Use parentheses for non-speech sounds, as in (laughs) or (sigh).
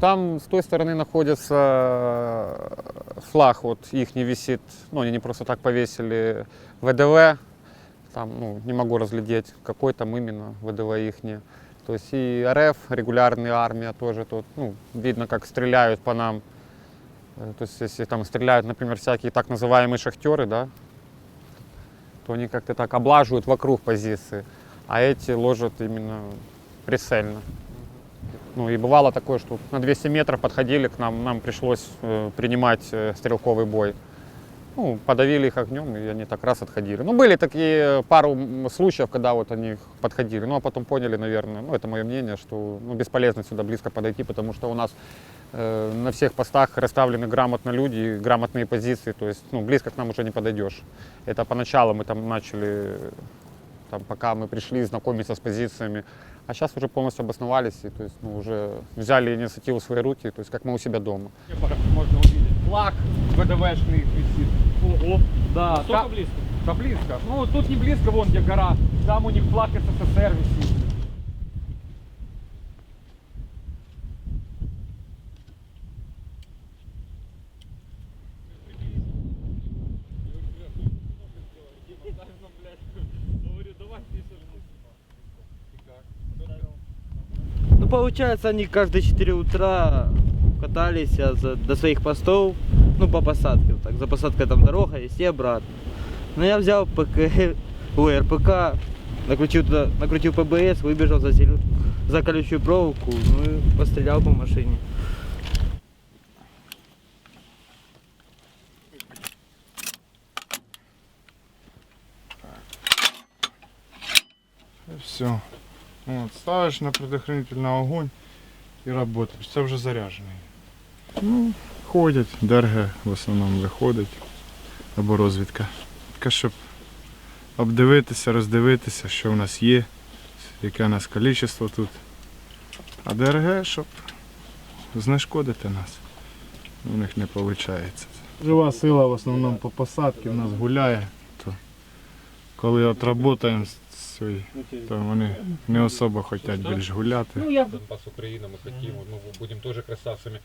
Там с той стороны находится э, флаг, вот их не висит, ну они не просто так повесили ВДВ, там, ну, не могу разглядеть, какой там именно ВДВ их. То есть и РФ, регулярная армия тоже тут, ну, видно, как стреляют по нам. Э, То есть если там стреляют, например, всякие так называемые шахтеры, да, то они как-то так облаживают вокруг позиции, а эти ложат именно прицельно. Ну и бывало такое, что на 200 метров подходили к нам, нам пришлось э, принимать э, стрелковый бой. Ну, подавили их огнем, и они так раз отходили. Ну, были такие пару м, случаев, когда вот они подходили. Ну, а потом поняли, наверное, ну, это мое мнение, что ну, бесполезно сюда близко подойти, потому что у нас э, на всех постах расставлены грамотно люди, грамотные позиции, то есть, ну, близко к нам уже не подойдешь. Это поначалу мы там начали, там, пока мы пришли знакомиться с позициями, а сейчас уже полностью обосновались, и, то есть, ну, уже взяли инициативу в свои руки, то есть, как мы у себя дома. Можно увидеть. Флаг ВДВшный висит. Ого, Да, настолько та- близко. да близко. Ну, тут не близко, вон где гора. Там у них флаг СССР висит. Ну, получается, они каждые 4 утра катались а, за- до своих постов, ну, по посадке, вот так, за посадкой там дорога есть и обратно. Но я взял ПК, (laughs) ой, РПК, накрутил, туда, накрутил ПБС, выбежал за, зелё- за колючую проволоку, ну и пострелял по машине. Все. Вот, ставиш на предохранительний огонь і працюєш. Це вже заряджений. Ну, ходять, ДРГ в основному виходить. Або розвідка. Така, щоб обдивитися, роздивитися, що в нас є, яке у нас кількість тут. А ДРГ, щоб знешкодити нас. У них не виходить. Жива сила в основному по посадці в нас гуляє. То коли от працюємо з цією то вони не особо хочуть більш гуляти. Донбасс, Украина, мы хотим, мы будем тоже красавцами.